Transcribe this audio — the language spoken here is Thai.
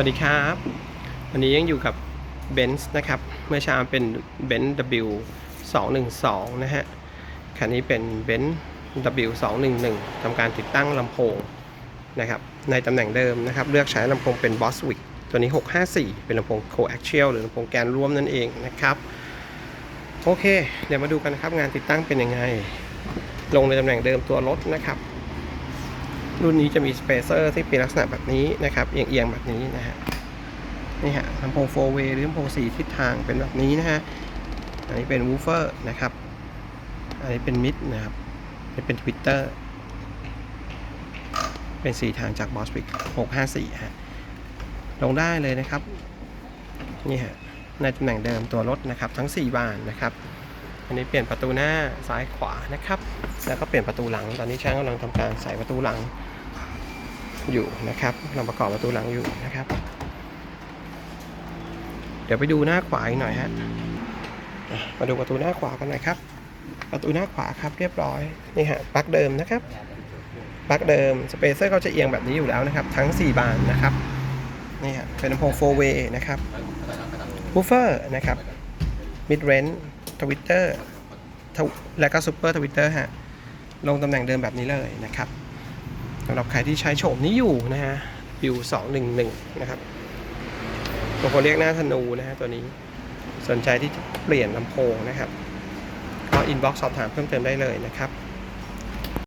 วัสดีครับ วันนี้ยังอยู่กับ b e n z นะครับ เมื่อเช้าเป็น b e n z W 212นะฮะคันนี้เป็น b e n z W 211ทำการติดตั้งลำโพงนะครับ ในตำแหน่งเดิมนะครับ เลือกใช้ลำโพงเป็น Boswick ตัวนี้ 654 เป็นลำโพง coaxial หรือลำโพงแกนร่วมนั่นเองนะครับ โอเค เดี๋ยวมาดูกันนะครับ งานติดตั้งเป็นยังไง ลงในตำแหน่งเดิมตัวรถนะครับ รุ่นนี้จะมีสเปเซอร์ที่เป็นลักษณะแบบนี้นะครับเอียงๆแบบนี้นะฮะนี่ฮะลำโพง4 way หรือลำโพง4ทิศทางเป็นแบบนี้นะฮะอันนี้เป็นวูฟเฟอร์นะครับ อันนี้เป็นมิดนะครับอันนี้เป็นทวิตเตอร์เป็น4ทางจาก Boswick 654ฮะลงได้เลยนะครับนี่ฮะในตำแหน่งเดิมตัวรถนะครับทั้ง 4 บานนะครับ อันนี้เปลี่ยนประตูหน้าซ้ายขวานะครับ แล้วก็เปลี่ยนประตูหลัง ตอนนี้ช่างกำลังทำการใส่ประตูหลังอยู่นะครับกำลังประกอบประตูหลังอยู่นะครับ เดี๋ยวไปดูหน้าขวาอีกหน่อยฮะมาดูประตูหน้าขวากันหน่อยครับ ประตูหน้าขวาครับเรียบร้อยนี่ฮะปลั๊กเดิมนะครับปลั๊กเดิมสเปเซอร์เขาจะเอียงแบบนี้อยู่แล้วนะครับ ทั้ง 4 บานนะครับนี่ฮะเป็นลำโพง 4 way นะครับบูฟเฟอร์นะครับ mid range ทวิตเตอร์และก็ซูเปอร์ทวิตเตอร์ฮะ ลงตำแหน่งเดิมแบบนี้เลยนะครับสำหรับใครที่ใช้โฉมนี้อยู่นะฮะบิวสองหนะครับบางคนเรียกหน้าธนูนะฮะตัวนี้สนใจที่จะเปลี่ยนลำโพงนะครับ ก็อินบ็อกซ์สอบถามเพิ่มเติมได้เลยนะครับ